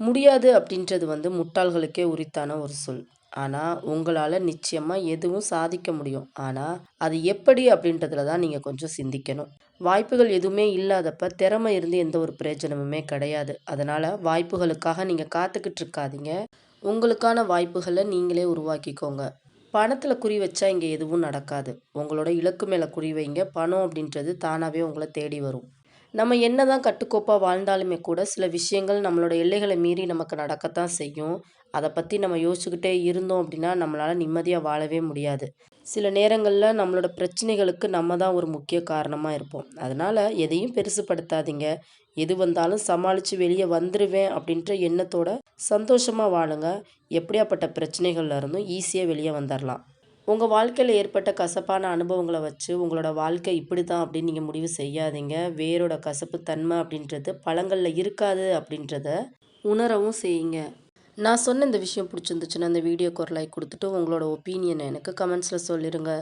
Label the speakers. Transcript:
Speaker 1: முடியாது அப்படின்றது வந்து முட்டாள்களுக்கே உரித்தான ஒரு சொல். ஆனால் உங்களால் நிச்சயமாக எதுவும் சாதிக்க முடியும். ஆனால் அது எப்படி அப்படின்றதுல தான் நீங்கள் கொஞ்சம் சிந்திக்கணும். வாய்ப்புகள் எதுவுமே இல்லாதப்ப திறமை இருந்து எந்த ஒரு பிரயோஜனமுமே கிடையாது. அதனால் வாய்ப்புகளுக்காக நீங்கள் காத்துக்கிட்டு இருக்காதீங்க. உங்களுக்கான வாய்ப்புகளை நீங்களே உருவாக்கிக்கோங்க. பணத்தில் குறி வச்சா இங்கே எதுவும் நடக்காது. உங்களோட இலக்கு மேலே குறி வைங்க. பணம் அப்படின்றது தானாகவே உங்களை தேடி வரும். நம்ம என்ன தான் கட்டுக்கோப்பாக வாழ்ந்தாலுமே கூட சில விஷயங்கள் நம்மளோட எல்லைகளை மீறி நமக்கு நடக்கத்தான் செய்யும். அதை பற்றி நம்ம யோசிச்சுக்கிட்டே இருந்தோம் அப்படின்னா, நம்மளால் நிம்மதியாக வாழவே முடியாது. சில நேரங்களில் நம்மளோட பிரச்சனைகளுக்கு நம்ம தான் ஒரு முக்கிய காரணமாக இருப்போம். அதனால் எதையும் பெருசுப்படுத்தாதீங்க எது வந்தாலும் சமாளித்து வெளியே வந்துடுவேன் அப்படின்ற எண்ணத்தோட சந்தோஷமாக வாழுங்க. எப்படியாப்பட்ட பிரச்சனைகள்ல இருந்தும் ஈஸியாக வெளியே வந்துடலாம் உங்கள் வாழ்க்கையில் ஏற்பட்ட கசப்பான அனுபவங்களை வச்சு உங்களோட வாழ்க்கை இப்படி தான் அப்படின்னு நீங்கள் முடிவு செய்யாதீங்க. வேரோட கசப்பு தன்மை அப்படின்றது பழங்களில் இருக்காது அப்படின்றத உணரவும் செய்யுங்க. நான் சொன்ன இந்த விஷயம் பிடிச்சிருந்துச்சுன்னா, அந்த வீடியோக்கு ஒரு லைக் கொடுத்துட்டு உங்களோட ஒப்பீனியனை எனக்கு கமெண்ட்ஸில் சொல்லிடுங்க